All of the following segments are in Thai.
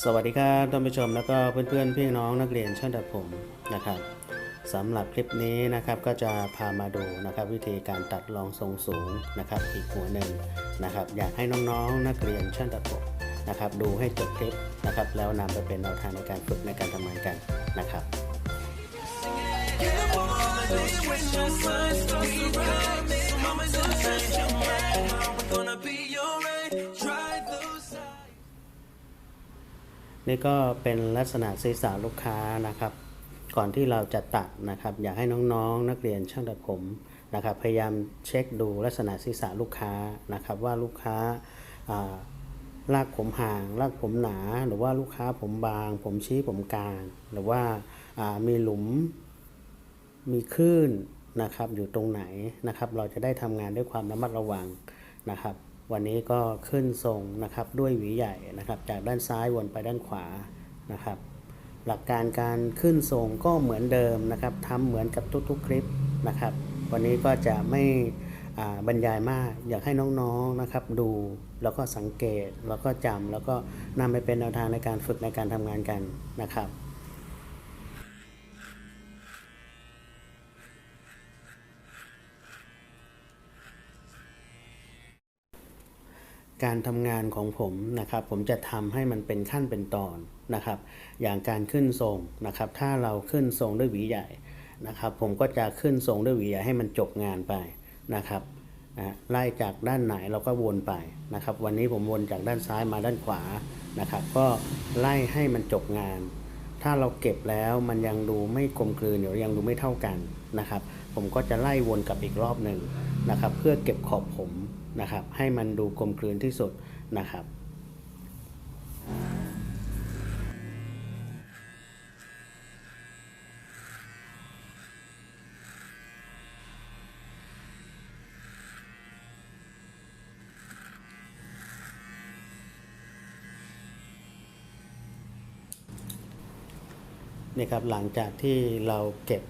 สวัสดีครับท่านผู้ชมแล้วก็เพื่อนๆพี่น้องนักเรียนช่างตัดผมนะครับสำหรับคลิปนี้นะครับก็จะพามาดูนะครับวิธีการตัดรองทรงสูงนะครับอีกหัวหนึ่งนะครับอยากให้น้องๆนักเรียนช่างตัดผมนะครับดูให้จบคลิปนะครับแล้วนำไปเป็นแนวทางในการฝึกในการทำงานกันนะครับ นี่ก็เป็นลักษณะศีรษะลูกค้านะครับ ก่อนที่เราจะตัดนะครับ อยากให้น้องๆนักเรียนช่างตัดผมนะครับ พยายามเช็คดูลักษณะศีรษะลูกค้านะครับ ว่าลูกค้าลากผมห่างลากผมหนา หรือว่าลูกค้าผมบาง ผมชี้ผมกลาง หรือว่าอ่ามีหลุมมีคลื่นนะครับอยู่ตรงไหนนะครับ เราจะได้ทำงานด้วยความระมัดระวังนะครับ วันนี้ก็ขึ้นทรงนะครับด้วยหวีใหญ่นะครับ จากด้านซ้ายวนไปด้านขวานะครับ หลักการการขึ้นทรงก็เหมือนเดิมนะครับทำเหมือนกับทุกๆคลิปนะครับ วันนี้ก็จะไม่อ่าบรรยายมากอยากให้น้องๆนะครับ ดูแล้วก็สังเกตแล้วก็จำแล้วก็นำไปเป็นแนวทางในการฝึกในการทำงานกันนะครับ การทำงานของผมนะครับ ผมจะทำให้มันเป็นขั้นเป็นตอนนะครับ อย่างการขึ้นทรงนะครับ ถ้าเราขึ้นทรงด้วยหวีใหญ่นะครับ ผมก็จะขึ้นทรงด้วยหวีใหญ่ให้มันจบงานไปนะครับนะไล่จากด้านไหนเราก็วนไปนะครับ วันนี้ผมวนจากด้านซ้ายมาด้านขวานะครับ ก็ไล่ให้มันจบงาน ถ้าเราเก็บแล้วมันยังดูไม่กลมกลืนหรือยังดูไม่เท่ากันนะครับ ผมก็จะไล่วนกลับอีกรอบหนึ่งนะครับ เพื่อเก็บขอบผม นะครับ ให้มันดูกลมกลืนที่สุดนะครับนี่ครับหลังจากที่เราเก็บ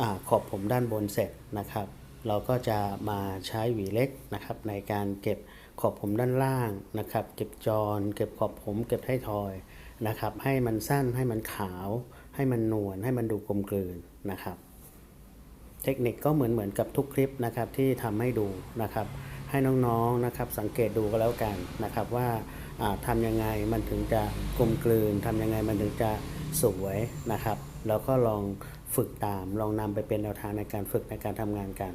อขอบผมด้านบนเสร็จนะครับ เราก็จะมาใช้หวีเล็กนะครับ ในการเก็บขอบผมด้านล่างนะครับ เก็บจร เก็บขอบผม เก็บไท้ทอยนะครับ ให้มันสั้นให้มันขาว ให้มันนวลให้มันดูกลมกลืนนะครับ เทคนิคก็เหมือนเหมือนกับทุกคลิปนะครับที่ทำให้ดูนะครับ ให้น้องๆนะครับ สังเกตดูก็แล้วกันนะครับว่าอ่าทำยังไงมันถึงจะกลมกลืนทำยังไงมันถึงจะสวยนะครับ แล้วก็ลองฝึกตาม ลองนำไปเป็นแนวทางในการฝึกในการทำงานกัน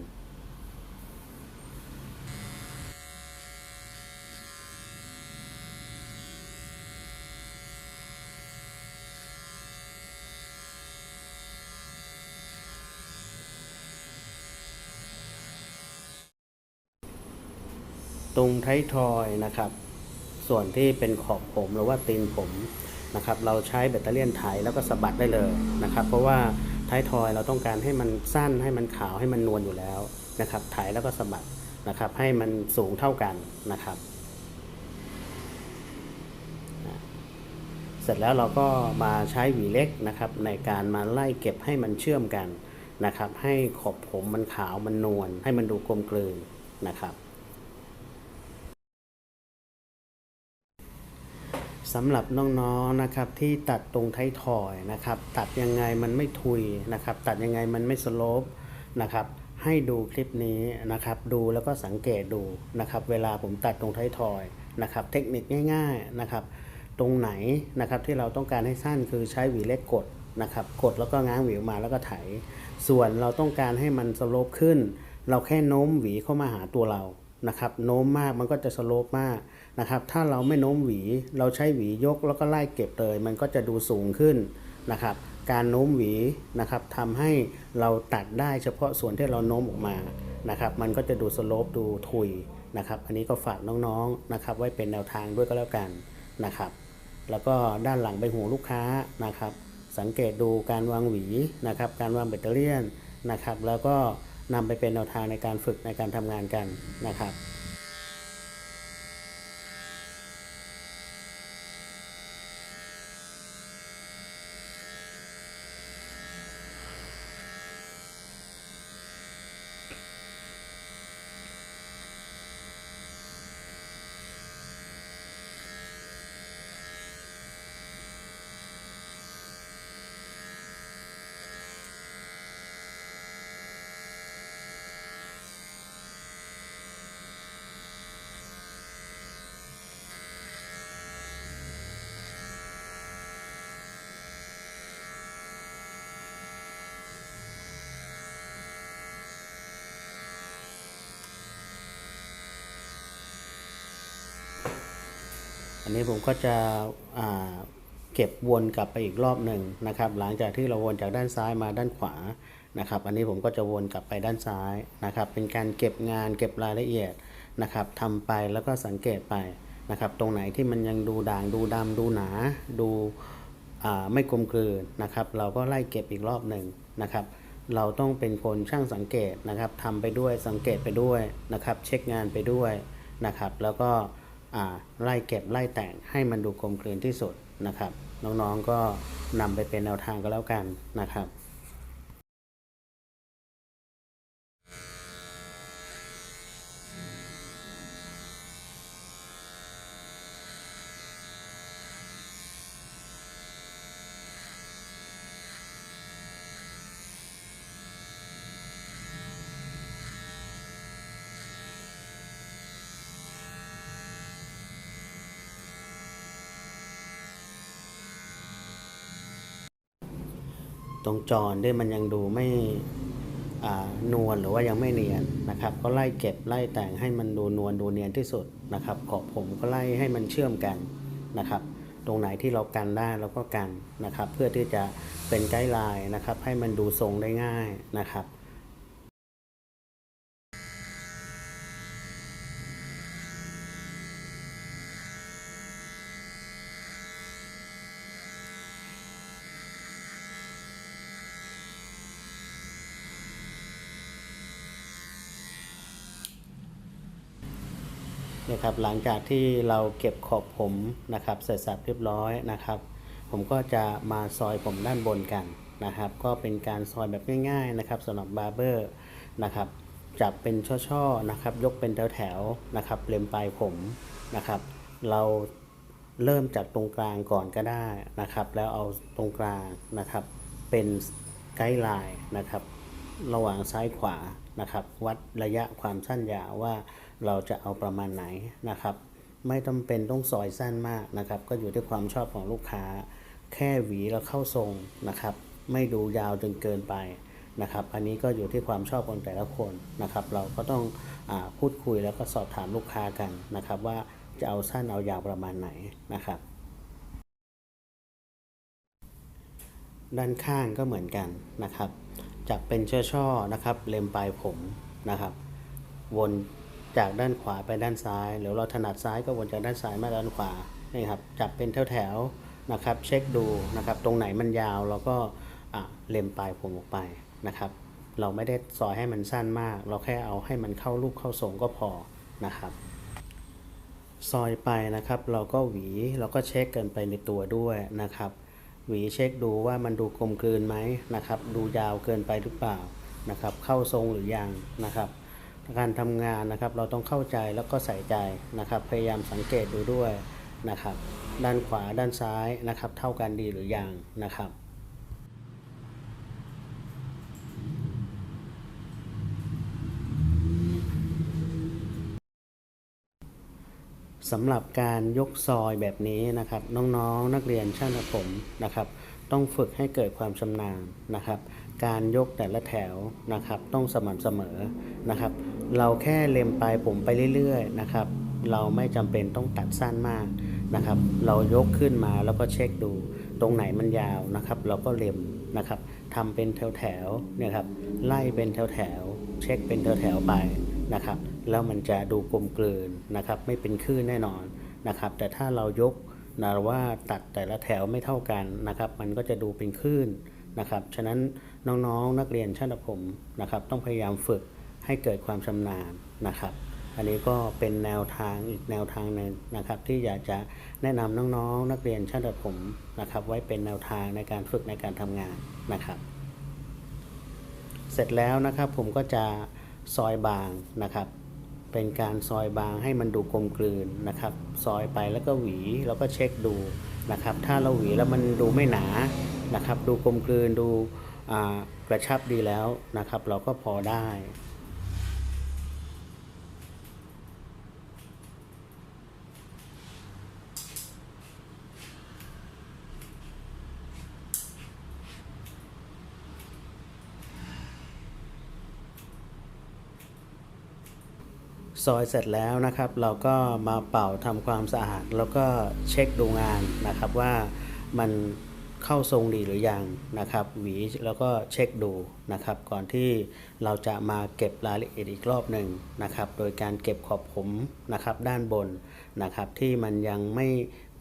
ตรงท้ายทอยนะครับ ส่วนที่เป็นขอบผมหรือว่าตีนผมนะครับ เราใช้แบตเตอรี่นไถแล้วก็สะบัดได้เลยนะครับ เพราะว่าท้ายทอยเราต้องการให้มันสั้นให้มันขาวให้มันนวลอยู่แล้วนะครับไถแล้วก็สะบัดนะครับ ให้มันสูงเท่ากันนะครับ เสร็จแล้วเราก็มาใช้หวีเล็กนะครับ ในการมาไล่เก็บให้มันเชื่อมกันนะครับ ให้ขอบผมมันขาวมันนวลให้มันดูกลมกลืนนะครับ สำหรับน้องๆนะครับที่ตัดตรงท้ายทอยนะครับ ตัดยังไงมันไม่ทุยนะครับ ตัดยังไงมันไม่สโลปนะครับ ให้ดูคลิปนี้นะครับ ดูแล้วก็สังเกตดูนะครับ เวลาผมตัดตรงท้ายทอยนะครับ เทคนิคง่าย ๆนะครับ ตรงไหนนะครับที่เราต้องการให้สั้นคือใช้หวีเล็กกดนะครับ กดแล้วก็ง้างหวีออกมาแล้วก็ไถ ส่วนเราต้องการให้มันสโลปขึ้น เราแค่โน้มหวีเข้ามาหาตัวเรานะครับ โน้มมากมันก็จะสโลปมาก นะครับ ถ้าเราไม่โน้มหวี เราใช้หวียกแล้วก็ไล่เก็บเลย มันก็จะดูสูงขึ้นนะครับ การโน้มหวีนะครับทำให้เราตัดได้เฉพาะส่วนที่เราโน้มออกมานะครับ มันก็จะดูสโลปดูทุยนะครับ อันนี้ก็ฝากน้องๆนะครับ ไว้เป็นแนวทางด้วยก็แล้วกันนะครับ แล้วก็ด้านหลังใบหูลูกค้านะครับ สังเกตดูการวางหวีนะครับ การวางแบตเตอรี่นนะครับ แล้วก็นำไปเป็นแนวทางในการฝึกในการทำงานกันนะครับ อันนี้ผมก็จะเก็บวนกลับไปอีกรอบหนึ่งนะครับ หลังจากที่เราวนจากด้านซ้ายมาด้านขวานะครับ อันนี้ผมก็จะวนกลับไปด้านซ้ายนะครับ เป็นการเก็บงานเก็บรายละเอียดนะครับทำไปแล้วก็สังเกตไปนะครับ ตรงไหนที่มันยังดูด่างดูดำดูหนา ดูไม่กลมกลืนนะครับ เราก็ไล่เก็บอีกรอบหนึ่งนะครับ เราต้องเป็นคนช่างสังเกตนะครับทำไปด้วยสังเกตไปด้วยนะครับ เช็คงานไปด้วยนะครับ แล้วก็ ไล่เก็บไล่แต่งให้มันดูกลมกลืนที่สุดนะครับ น้องๆก็นำไปเป็นแนวทางก็แล้วกันนะครับ ตรงจรด้วยมันยังดูไม่นวลหรือว่ายังไม่เนียนนะครับ ก็ไล่เก็บไล่แต่งให้มันดูนวลดูเนียนที่สุดนะครับขอบผมก็ไล่ให้มันเชื่อมกันนะครับ ตรงไหนที่เรากันได้เราก็กันนะครับ เพื่อที่จะเป็นไกด์ไลน์นะครับ ให้มันดูทรงได้ง่ายนะครับ นะครับ หลังจากที่เราเก็บขอบผมนะครับเสร็จสับเรียบร้อยนะครับ ผมก็จะมาซอยผมด้านบนกันนะครับ ก็เป็นการซอยแบบง่าย ๆนะครับสำหรับบาร์เบอร์นะครับจับเป็นช่อๆนะครับ ยกเป็นแถวๆนะครับเล็มปลายผมนะครับ เราเริ่มจากตรงกลางก่อนก็ได้นะครับ แล้วเอาตรงกลางนะครับ เป็นไกด์ไลน์นะครับ ระหว่างซ้ายขวานะครับ วัดระยะความสั้นยาวว่า เราจะเอาประมาณไหนนะครับ ไม่จำเป็นต้องซอยสั้นมากนะครับ ก็อยู่ที่ความชอบของลูกค้า แค่หวีแล้วเข้าทรงนะครับ ไม่ดูยาวจนเกินไปนะครับ อันนี้ก็อยู่ที่ความชอบของแต่ละคนนะครับ เราก็ต้องอพูดคุยแล้วก็สอบถามลูกค้ากันนะครับ ว่าจะเอาสั้นเอายาวประมาณไหนนะครับด้านข้างก็เหมือนกันนะครับจับเป็นเช่อนะครับ เล็มปลายผมนะครับ วน จากด้านขวาไปด้านซ้าย หรือเราถนัดซ้ายก็วนจากด้านซ้ายมาด้านขวานี่ครับจับเป็นแถวๆนะครับ เช็คดูนะครับ ตรงไหนมันยาวเราก็เล็มปลายผมออกไปนะครับ เราไม่ได้ซอยให้มันสั้นมาก เราแค่เอาให้มันเข้ารูปเข้าทรงก็พอนะครับ ซอยไปนะครับ เราก็หวีเราก็เช็คกันไปในตัวด้วยนะครับ หวีเช็คดูว่ามันดูกลมกลืนไหมนะครับ ดูยาวเกินไปหรือเปล่านะครับ เข้าทรงหรือยังนะครับ การทำงานนะครับ เราต้องเข้าใจแล้วก็ใส่ใจนะครับ พยายามสังเกตดูด้วยนะครับ ด้านขวาด้านซ้ายนะครับ เท่ากันดีหรือยังนะครับสำหรับการยกซอยแบบนี้นะครับ น้องๆนนักเรียนช่างตัดผมนะครับ ต้องฝึกให้เกิดความชำนาญนะครับ การยกแต่ละแถวนะครับ ต้องสม่ำเสมอนะครับ เราแค่เล็มปลายผมไปเรื่อยๆนะครับ เราไม่จำเป็นต้องตัดสั้นมากนะครับ เรายกขึ้นมาแล้วก็เช็คดู ตรงไหนมันยาวนะครับ เราก็เล็มนะครับทำเป็นแถวๆเนี่ยครับไล่เป็นแถวๆเช็คเป็นแถวๆไปนะครับ แล้วมันจะดูกลมกลืนนะครับ ไม่เป็นคลื่นแน่นอนนะครับ แต่ถ้าเรายกนะว่าตัดแต่ละแถวไม่เท่ากันนะครับ มันก็จะดูเป็นคลื่นนะครับ ฉะนั้นน้องๆนักเรียนช่างตัดผมนะครับ ต้องพยายามฝึก ให้เกิดความชำนาญนะครับ อันนี้ก็เป็นแนวทางอีกแนวทางหนึ่งนะครับ ที่อยากจะแนะนำน้องๆ นักเรียนช่างตัดผมนะครับ ไว้เป็นแนวทางในการฝึกในการทำงานนะครับ เสร็จแล้วนะครับผมก็จะซอยบางนะครับเป็นการซอยบางให้มันดูกลมกลืนนะครับ ซอยไปแล้วก็หวีแล้วก็เช็คดูนะครับ ถ้าเราหวีแล้วมันดูไม่หนานะครับ ดูกลมกลืนดูกระชับดีแล้วนะครับ เราก็พอได้ ซอยเสร็จแล้วนะครับ เราก็มาเป่าทำความสะอาด แล้วก็เช็คดูงานนะครับว่ามันเข้าทรงดีหรือยังนะครับ หวีแล้วก็เช็คดูนะครับ ก่อนที่เราจะมาเก็บรายละเอียดอีกรอบหนึ่งนะครับ โดยการเก็บขอบผมนะครับด้านบนนะครับ ที่มันยังไม่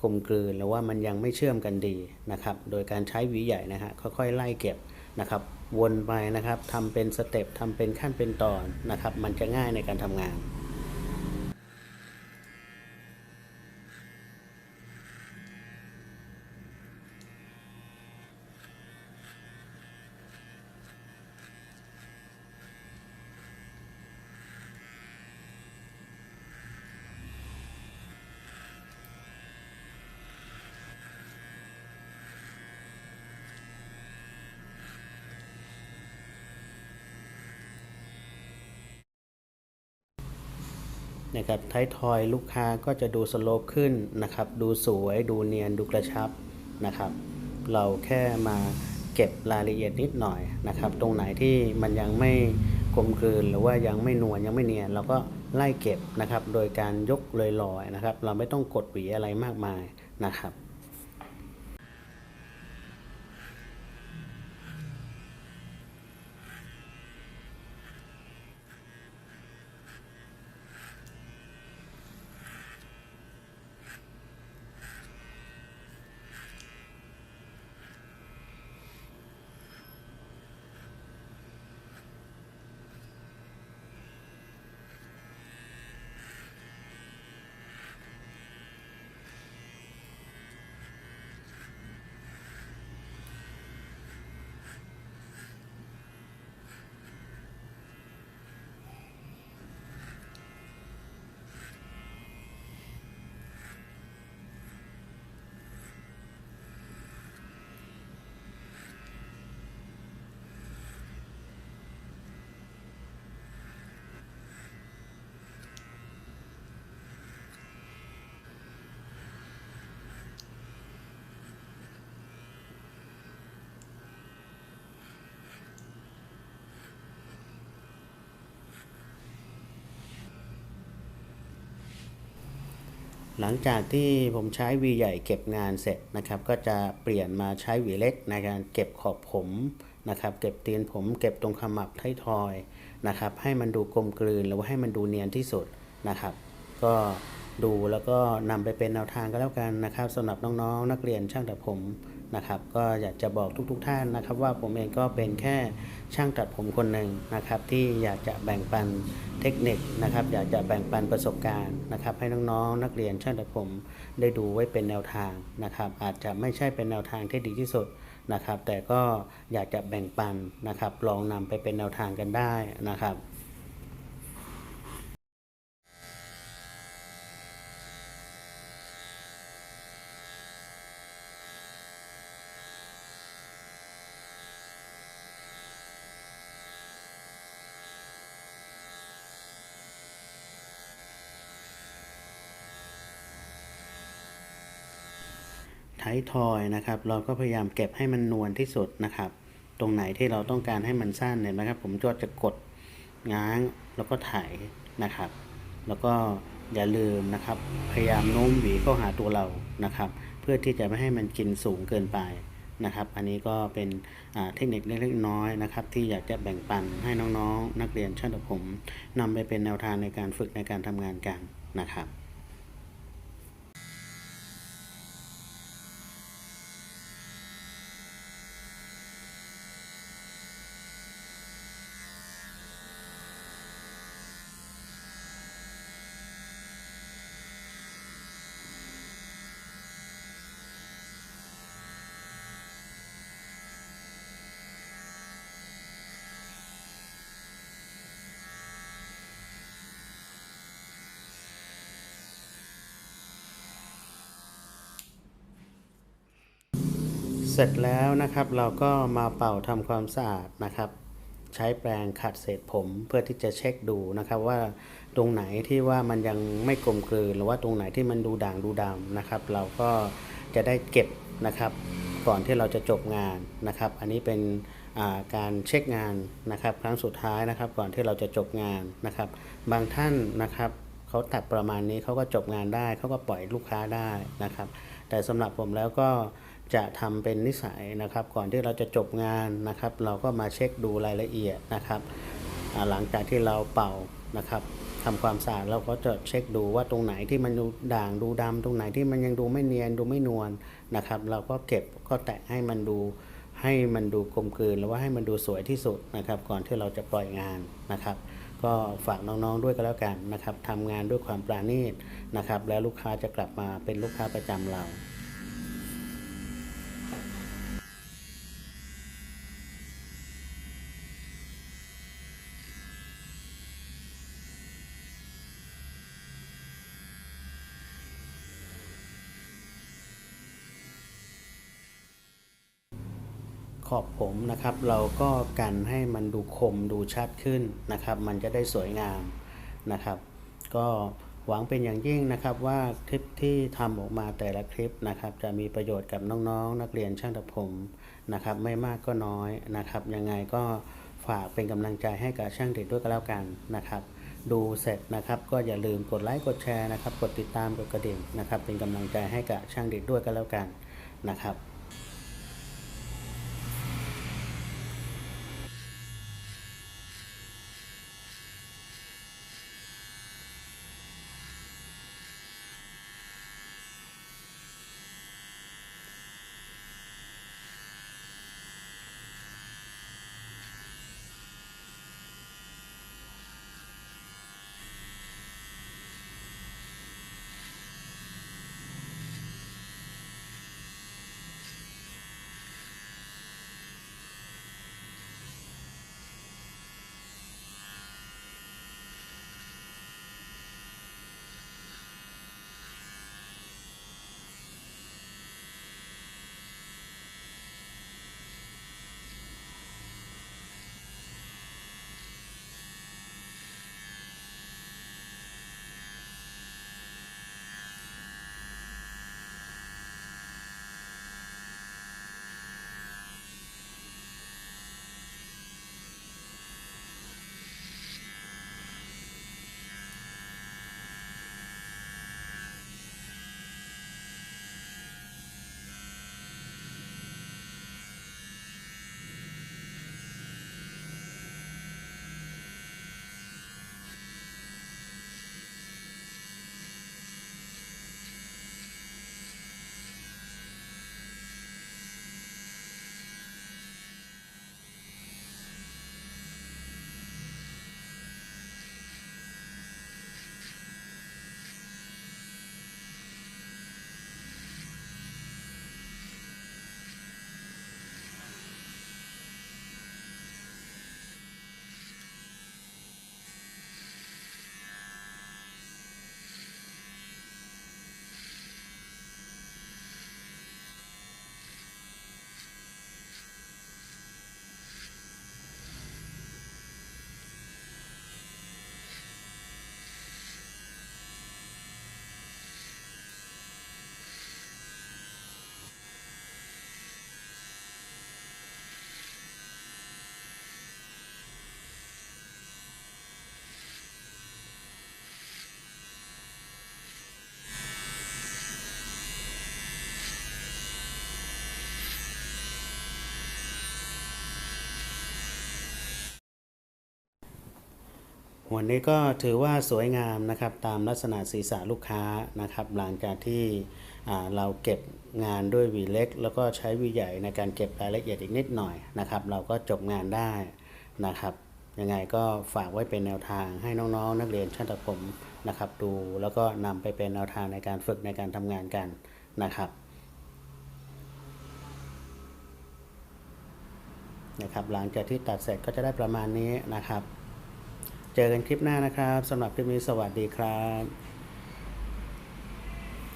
กลมกลืนหรือว่ามันยังไม่เชื่อมกันดีนะครับ โดยการใช้หวีใหญ่นะฮะค่อยๆไล่เก็บนะครับ วนไปนะครับทำเป็นสเต็ปทำเป็นขั้นเป็นตอนนะครับ มันจะง่ายในการทำงาน นะครับท้ายทอยลูกค้าก็จะดูสโลปขึ้นนะครับ ดูสวย ดูเนียน ดูกระชับนะครับ เราแค่มาเก็บรายละเอียดนิดหน่อยนะครับ ตรงไหนที่มันยังไม่กลมกลืนหรือว่ายังไม่นวลยังไม่เนียนเราก็ไล่เก็บนะครับ โดยการยกลอยๆนะครับ เราไม่ต้องกดหวีอะไรมากมายนะครับ หลังจากที่ผมใช้วีใหญ่เก็บงานเสร็จนะครับ ก็จะเปลี่ยนมาใช้วีเล็กในการเก็บขอบผมนะครับ เก็บตีนผมเก็บตรงขมับท้ายทอยนะครับ ให้มันดูกลมกลืนหรือว่าให้มันดูเนียนที่สุดนะครับ ก็ดูแล้วก็นำไปเป็นแนวทางก็แล้วกันนะครับสำหรับน้องๆนักเรียนช่างตัดผม นะครับ ก็อยากจะบอกทุกๆทท่านนะครับว่าผมเองก็เป็นแค่ช่างตัดผมคนหนึ่งนะครับ ที่อยากจะแบ่งปันเทคนิคนะครับ อยากจะแบ่งปันประสบการณ์นะครับ ให้น้องๆนักเรียนช่างตัดผมได้ดูไว้เป็นแนวทางนะครับ อาจจะไม่ใช่เป็นแนวทางที่ดีที่สุดนะครับ แต่ก็อยากจะแบ่งปันนะครับ ลองนำไปเป็นแนวทางกันได้นะครับ ไทยทอยนะครับ เราก็พยายามเก็บให้มันนวลที่สุดนะครับ ตรงไหนที่เราต้องการให้มันสั้นเนี่ยนะครับ ผมก็จะกดง้างแล้วก็ไถนะครับ แล้วก็อย่าลืมนะครับ พยายามโน้มหวีเข้าหาตัวเรานะครับ เพื่อที่จะไม่ให้มันกินสูงเกินไปนะครับ อันนี้ก็เป็นเทคนิคเล็กๆน้อยๆนะครับ ที่อยากจะแบ่งปันให้น้องๆนักเรียนช่างตัดผมนำไปเป็นแนวทางในการฝึกในการทำงานกันนะครับ เสร็จแล้วนะครับเราก็มาเป่าทำความสะอาดนะครับ ใช้แปรงขัดเศษผมเพื่อที่จะเช็คดูนะครับว่าตรงไหนที่ว่ามันยังไม่กลมกลืน หรือว่าตรงไหนที่มันดูด่างดูดำนะครับ เราก็จะได้เก็บนะครับ ก่อนที่เราจะจบงานนะครับ อันนี้เป็นการเช็คงานนะครับ ครั้งสุดท้ายนะครับ ก่อนที่เราจะจบงานนะครับ บางท่านนะครับเขาตัดประมาณนี้เขาก็จบงานได้เขาก็ปล่อยลูกค้าได้นะครับ แต่สำหรับผมแล้วก็ จะทำเป็นนิสัยนะครับ ก่อนที่เราจะจบงานนะครับ เราก็มาเช็คดูรายละเอียดนะครับ หลังจากที่เราเป่านะครับทำความสะอาดเราก็จะเช็คดูว่าตรงไหนที่มันดูด่างดูดำตรงไหนที่มันยังดูไม่เนียนดูไม่นวลนะครับ เราก็เก็บก็แตะให้มันดูให้มันดูกลมกลืนหรือว่าให้มันดูสวยที่สุดนะครับ ก่อนที่เราจะปล่อยงานนะครับ ก็ฝากน้องๆด้วยก็แล้วกันนะครับทำงานด้วยความปราณีตนะครับ แล้วลูกค้าจะกลับมาเป็นลูกค้าประจำเรา ขอบผมนะครับ เราก็กันให้มันดูคมดูชัดขึ้นนะครับ มันจะได้สวยงามนะครับ ก็หวังเป็นอย่างยิ่งนะครับว่าคลิปที่ทำออกมาแต่ละคลิปนะครับ จะมีประโยชน์กับน้องๆนักเรียนช่างตัดผมนะครับ ไม่มากก็น้อยนะครับ ยังไงก็ฝากเป็นกำลังใจให้กับช่างเด็กด้วยก็แล้วกันนะครับ ดูเสร็จนะครับก็อย่าลืมกดไลค์กดแชร์นะครับ กดติดตามกดกระดิ่งนะครับ เป็นกำลังใจให้กับช่างเด็กด้วยก็แล้วกันนะครับ วันนี้ก็ถือว่าสวยงามนะครับตามลักษณะศีรษะลูกค้านะครับหลังจากที่เราเก็บงานด้วยวีเล็ก แล้วก็ใช้วีใหญ่ในการเก็บรายละเอียดอีกนิดหน่อยนะครับ เราก็จบงานได้นะครับยังไงก็ฝากไว้เป็นแนวทางให้น้องๆนักเรียนช่างตัดผมนะครับ ดูแล้วก็นำไปเป็นแนวทางในการฝึกในการทำงานกันนะครับนะครับหลังจากที่ตัดเสร็จก็จะได้ประมาณนี้นะครับ เจอกันคลิปหน้านะครับสำหรับคลิปนี้สวัสดีครับ